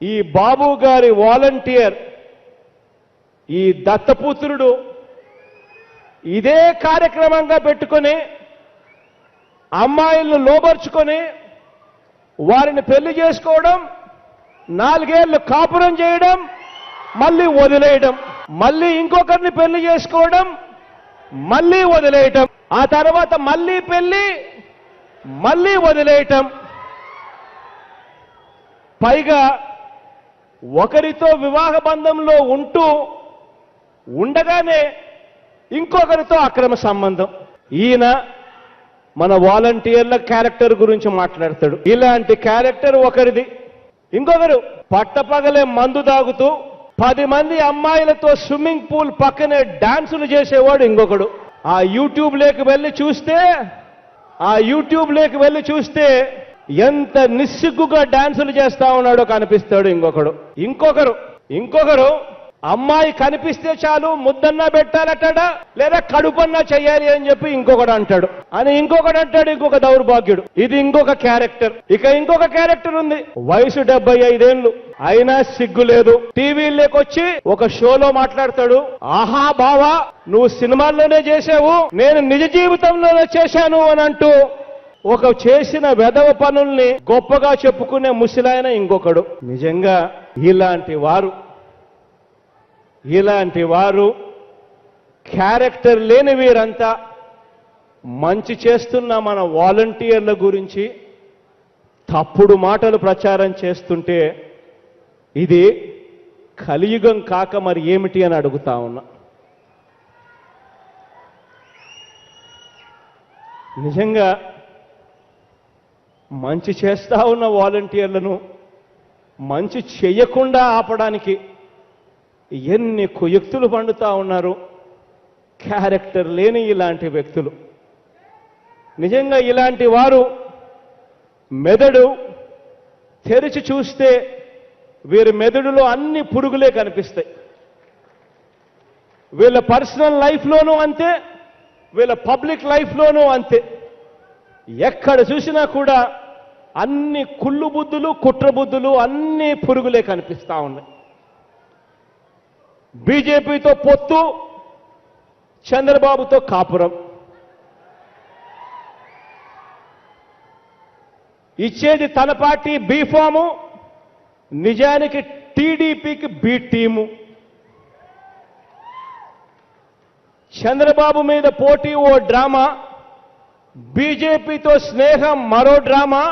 ఈ బాబు గారి వాలంటీర్ ఈ దత్తపుత్రుడు ఇదే కార్యక్రమంగా పెట్టుకొని అమ్మాయిలను లోబర్చుకొని వారిని పెళ్ళి చేసుకోవడం నాలుగేళ్ళు కాపురం చేయడం మళ్ళీ వదిలేయడం మళ్ళీ ఇంకొకరిని పెళ్ళి చేసుకోవడం మళ్ళీ వదిలేయటం ఆ తర్వాత మళ్ళీ పెళ్ళి మళ్ళీ వదిలేయటం. పైగా ఒకరితో వివాహ బంధంలో ఉంటూ ఉండగానే ఇంకొకరితో అక్రమ సంబంధం. ఈయన మన వాలంటీర్ల క్యారెక్టర్ గురించి మాట్లాడతాడు. ఇలాంటి క్యారెక్టర్ ఒకరిది. ఇంకొకరు పట్టపగలే మందు తాగుతూ పది మంది అమ్మాయిలతో స్విమ్మింగ్ పూల్ పక్కనే డాన్సులు చేసేవాడు ఇంకొకడు. ఆ యూట్యూబ్లోకి వెళ్ళి చూస్తే ఆ యూట్యూబ్లోకి వెళ్ళి చూస్తే ఎంత నిస్సిగ్గుగా డాన్సులు చేస్తా ఉన్నాడో కనిపిస్తాడు ఇంకొకడు. ఇంకొకరు ఇంకొకరు అమ్మాయి కనిపిస్తే చాలు ముద్దన్నా పెట్టాలటాడా? లేదా కడుపన్నా చెయ్యాలి అని చెప్పి ఇంకొకడు అంటాడు. అని ఇంకొకడు అంటాడు ఇంకొక దౌర్భాగ్యుడు. ఇది ఇంకొక క్యారెక్టర్. ఇక ఇంకొక క్యారెక్టర్ ఉంది. వయసు డెబ్బై ఐదేళ్ళు అయినా సిగ్గు లేదు. టీవీలోకి ఒక షోలో మాట్లాడతాడు. ఆహా బావా నువ్వు సినిమాల్లోనే చేసావు నేను నిజ జీవితంలోనే చేశాను అని అంటూ ఒక చేసిన వెధవ పనుల్ని గొప్పగా చెప్పుకునే ముసిలాయన ఇంకొకడు. నిజంగా ఇలాంటి వారు ఇలాంటి వారు క్యారెక్టర్ లేని వీరంతా మంచి చేస్తున్న మన వాలంటీర్ల గురించి తప్పుడు మాటలు ప్రచారం చేస్తుంటే ఇది కలియుగం కాక మరి ఏమిటి అని అడుగుతా ఉన్నా. నిజంగా మంచి చేస్తా ఉన్న వాలంటీర్లను మంచి చేయకుండా ఆపడానికి ఎన్ని కుయుక్తులు పండుతా ఉన్నారు. క్యారెక్టర్ లేని ఇలాంటి వ్యక్తులు. నిజంగా ఇలాంటి వారు మెదడు తెరిచి చూస్తే వీరి మెదడులో అన్ని పురుగులే కనిపిస్తాయి. వీళ్ళ పర్సనల్ లైఫ్లోనూ అంతే వీళ్ళ పబ్లిక్ లైఫ్లోనూ అంతే. ఎక్కడ చూసినా కూడా అన్ని కుళ్ళు బుద్ధులు కుట్ర బుద్ధులు అన్ని పురుగులే కనిపిస్తా ఉన్నాయి. బీజేపీతో పొత్తు చంద్రబాబుతో కాపురం. ఇచ్చేది తన పార్టీ బీఫాము నిజానికి టీడీపీకి బి టీము. చంద్రబాబు మీద పోటీ ఓ డ్రామా. బీజేపీతో స్నేహం మరో డ్రామా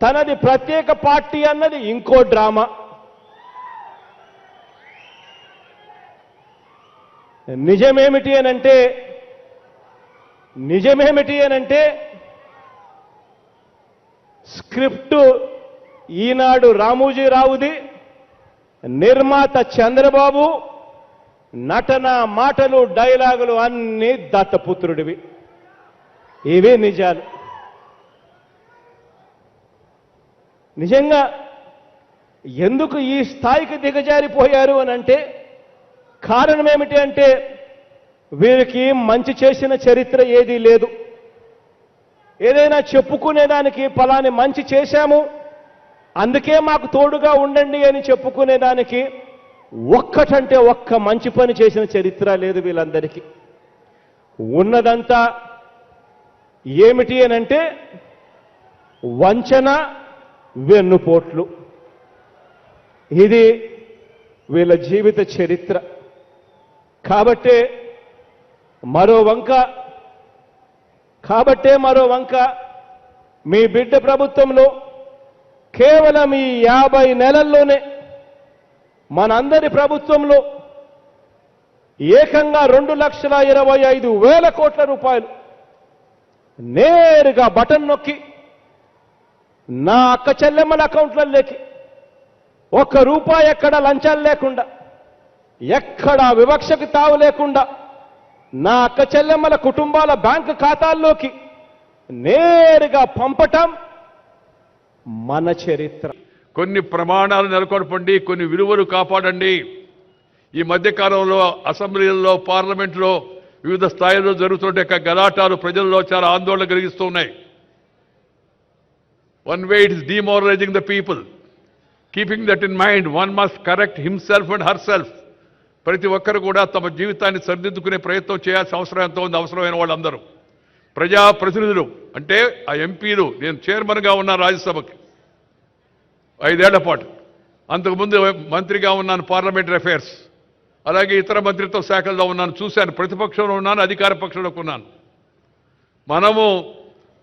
తనది ప్రత్యేక పార్టీ అన్నది ఇంకో డ్రామా. నిజమేమిటి అనంటే నిజమేమిటి అనంటే స్క్రిప్టు ఈనాడు రామోజీరావుది నిర్మాత చంద్రబాబు నటన మాటలు డైలాగులు అన్నీ దత్తపుత్రుడివి. ఇవే నిజాలు. నిజంగా ఎందుకు ఈ స్థాయికి దిగజారిపోయారు అని అంటే కారణం ఏమిటి అంటే వీరికి మంచి చేసిన చరిత్ర ఏదీ లేదు. ఏదైనా చెప్పుకునేదానికి ఫలాని మంచి చేశాము అందుకే మాకు తోడుగా ఉండండి అని చెప్పుకునేదానికి ఒక్కటంటే ఒక్క మంచి పని చేసిన చరిత్ర లేదు వీళ్ళందరికీ. ఉన్నదంతా ఏమిటి అనంటే వంచన వెన్నుపోట్లు. ఇది వీళ్ళ జీవిత చరిత్ర. కాబట్టే మరో వంక కాబట్టే మరో వంక మీ బిడ్డ ప్రభుత్వంలో కేవలం ఈ యాభై నెలల్లోనే మనందరి ప్రభుత్వంలో ఏకంగా రెండు లక్షల ఇరవై ఐదు వేల కోట్ల రూపాయలు నేరుగా బటన్ నొక్కి నా అక్క చెల్లెమ్మల అకౌంట్లలోకి ఒక్క రూపాయి ఎక్కడ లంచాలు లేకుండా ఎక్కడ వివక్షకు తావు లేకుండా నా అక్క చెల్లెమ్మల కుటుంబాల బ్యాంకు ఖాతాల్లోకి నేరుగా పంపటం మన చరిత్ర. కొన్ని ప్రమాణాలు నెలకొల్పండి కొన్ని విలువలు కాపాడండి. ఈ మధ్యకాలంలో అసెంబ్లీలలో పార్లమెంట్లో వివిధ స్థాయిల్లో జరుగుతుంటే యొక్క గలాటాలు ప్రజల్లో చాలా ఆందోళన కలిగిస్తూ ఉన్నాయి one way it is demoralizing the people keeping that in mind one must correct himself and herself ప్రతి ఒక్కరు కూడా తమ జీవితాన్ని సరిదిద్దుకునే ప్రయత్నం చేయాల్సిన అవసరం ఎంతో ఉంది అవసరమైన వాళ్ళందరూ. ప్రజా ప్రతినిధులు అంటే ఆ ఎంపీలు నేను చైర్మన్గా ఉన్న రాజ్యసభకి ఐదేళ్ళ పాటు. అంతకుముందు మంత్రిగా ఉన్నాను పార్లమెంటరీ అఫైర్స్. అలాగే ఇతర మంత్రిత్వ శాఖల్లో ఉన్నాను చూశాను. ప్రతిపక్షంలో ఉన్నాను అధికార పక్షంలో ఉన్నాను. మనము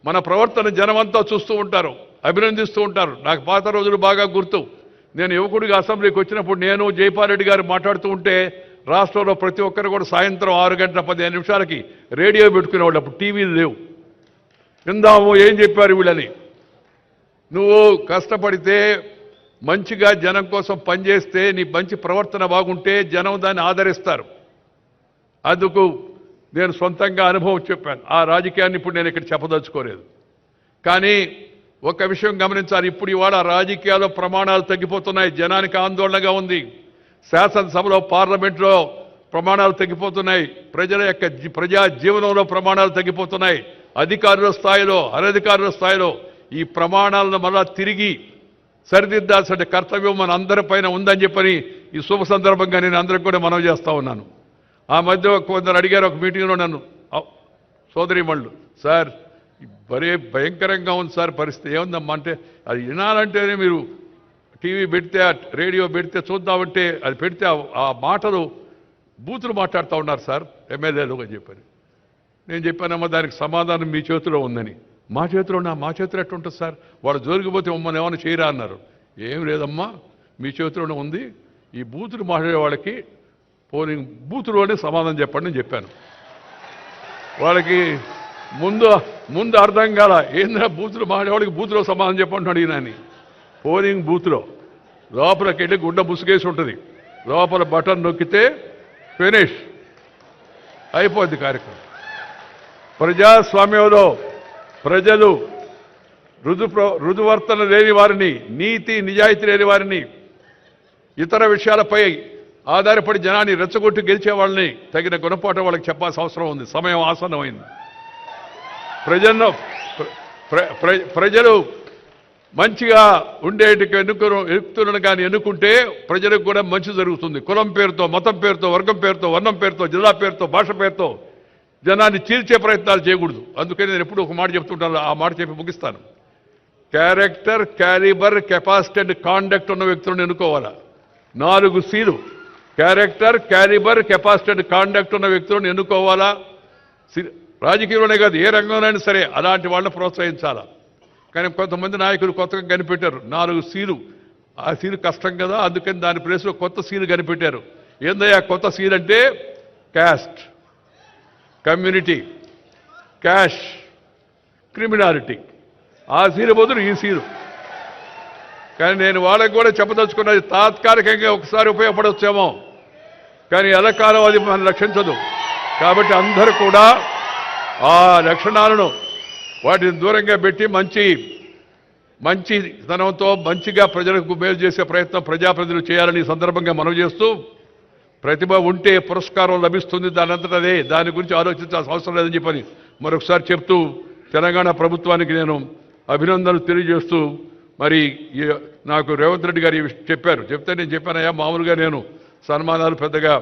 మన ప్రవర్తన జనమంతా చూస్తూ ఉంటారు అభినందిస్తూ ఉంటారు. నాకు పాత రోజులు బాగా గుర్తు. నేను యువకుడిగా అసెంబ్లీకి వచ్చినప్పుడు నేను జైపాల్రెడ్డి గారు మాట్లాడుతూ ఉంటే రాష్ట్రంలో ప్రతి ఒక్కరు కూడా సాయంత్రం ఆరు గంటల పదిహేను నిమిషాలకి రేడియో పెట్టుకునేవాళ్ళు. అప్పుడు టీవీలు లేవు. విందాము ఏం చెప్పారు వీళ్ళని? నువ్వు కష్టపడితే మంచిగా జనం కోసం పనిచేస్తే నీ మంచి ప్రవర్తన బాగుంటే జనం దాన్ని ఆదరిస్తారు. అందుకు నేను సొంతంగా అనుభవం చెప్పాను. ఆ రాజకీయాన్ని ఇప్పుడు నేను ఇక్కడ చెప్పదలుచుకోలేదు. కానీ ఒక విషయం గమనించాలి. ఇప్పుడు ఇవాళ రాజకీయాల్లో ప్రమాణాలు తగ్గిపోతున్నాయి. జనానికి ఆందోళనగా ఉంది. శాసనసభలో పార్లమెంట్లో ప్రమాణాలు తగ్గిపోతున్నాయి. ప్రజల యొక్క జీ- ప్రజా జీవనంలో ప్రమాణాలు తగ్గిపోతున్నాయి. అధికారుల స్థాయిలో అనధికారుల స్థాయిలో ఈ ప్రమాణాలను మళ్ళా తిరిగి సరిదిద్దాల్సిన కర్తవ్యం మన అందరిపైన ఉందని చెప్పని ఈ శుభ సందర్భంగా నేను అందరికి కూడా మనవి చేస్తా ఉన్నాను. ఆ మధ్య కొందరు అడిగారు ఒక మీటింగ్లో నన్ను "అవ్, సోదరిమణులు సార్ భరే భయంకరంగా ఉంది సార్ పరిస్థితి ఏముందమ్మా అంటే అది వినాలంటేనే మీరు టీవీ పెడితే రేడియో పెడితే చూద్దామంటే అది పెడితే ఆ- ఆ మాటలు బూతులు మాట్లాడుతూ ఉన్నారు సార్ ఎమ్మెల్యేలు అని చెప్పారు నేను చెప్పానమ్మా దానికి సమాధానం మీ చేతిలో ఉందని. మా చేతిలో ఉన్న మా చేతిలో ఎట్టుంటుంది సార్? వాళ్ళు జోలికిపోతే మమ్మల్ని ఏమైనా చేయరా అన్నారు. ఏం లేదమ్మా మీ చేతిలోనే ఉంది. ఈ బూతులు మాట్లాడే వాళ్ళకి పోనీ బూతులోనే సమాధానం చెప్పండి అని చెప్పాను. వాళ్ళకి ముందు ముందు అర్థం కాల ఏంద్రా బూతులు మాట్లాడేవాడికి బూతులో సమాధానం చెప్పంటున్నాడు ఈయనని పోలింగ్ బూత్లో. లోపలికి వెళ్ళి గుండ ముసుగేసి ఉంటుంది. లోపల బటన్ నొక్కితే ఫినిష్. అయిపోద్ది కార్యక్రమం. ప్రజాస్వామ్యంలో ప్రజలు రుజు రుజువర్తన లేని వారిని నీతి నిజాయితీ లేని వారిని ఇతర విషయాలపై ఆధారపడి జనాన్ని రెచ్చగొట్టి గెలిచే వాళ్ళని తగిన గుణపాఠం వాళ్ళకి చెప్పాల్సిన అవసరం ఉంది. సమయం ఆసన్నమైంది. ప్రజలను ప్ర- ప్ర- ప్రజలు మంచిగా ఉండేటికి ఎన్నుకు వ్యక్తులను కానీ ఎన్నుకుంటే ప్రజలకు కూడా మంచి జరుగుతుంది. కులం పేరుతో మతం పేరుతో వర్గం పేరుతో వర్ణం పేరుతో జిల్లా పేరుతో భాష పేరుతో జనాన్ని చీల్చే ప్రయత్నాలు చేయకూడదు. అందుకని నేను ఎప్పుడు ఒక మాట చెప్తుంటాను. ఆ మాట చెప్పి ముగిస్తాను. Character calibre capacity and conduct ఉన్న వ్యక్తులను ఎన్నుకోవాలా? నాలుగు seal. Character calibre capacity and conduct ఉన్న వ్యక్తులను ఎన్నుకోవాలా? సి- రాజకీయంలోనే కాదు ఏ రంగంలోనైనా సరే అలాంటి వాళ్ళని ప్రోత్సహించాలా? కానీ కొంతమంది నాయకులు కొత్తగా కనిపెట్టారు. నాలుగు సీలు. ఆ సీలు కష్టం కదా అందుకని దాని ప్లేస్లో కొత్త సీలు కనిపెట్టారు. ఏందయ్యా కొత్త సీలు అంటే క్యాస్ట్. Community cash criminality. ఆ సీరు బదులు ఈ సీరు. కానీ నేను వాళ్ళకి కూడా చెప్పదలుచుకున్నది తాత్కాలికంగా ఒకసారి ఉపయోగపడవచ్చేమో కానీ ఎలకాలం అది మనం రక్షించదు కాబట్టి అందరూ కూడా ఆ లక్షణాలను వాటిని దూరంగా పెట్టి మంచి మంచి తనంతో మంచిగా ప్రజలకు మేలు చేసే ప్రయత్నం ప్రజాప్రతినిధులు చేయాలని ఈ సందర్భంగా మనవి చేస్తూ ప్రతిభ ఉంటే పురస్కారం లభిస్తుంది దానంతట అదే దాని గురించి ఆలోచించాల్సిన అవసరం లేదని చెప్పని మరొకసారి చెప్తూ తెలంగాణ ప్రభుత్వానికి నేను అభినందనలు తెలియజేస్తూ మరి ఈ నాకు రేవంత్ రెడ్డి గారు చెప్పారు. చెప్తే నేను చెప్పానయ్యా మామూలుగా నేను సన్మానాలు పెద్దగా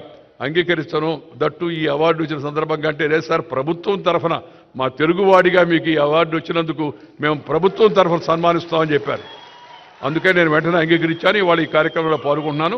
అంగీకరిస్తాను. దట్టు ఈ అవార్డు వచ్చిన సందర్భంగా అంటే లేదు సార్ ప్రభుత్వం తరఫున మా తెలుగువాడిగా మీకు ఈ అవార్డు వచ్చినందుకు మేము ప్రభుత్వం తరఫున సన్మానిస్తామని చెప్పారు. అందుకే నేను వెంటనే అంగీకరించాను. ఇవాళ ఈ కార్యక్రమంలో పాల్గొన్నాను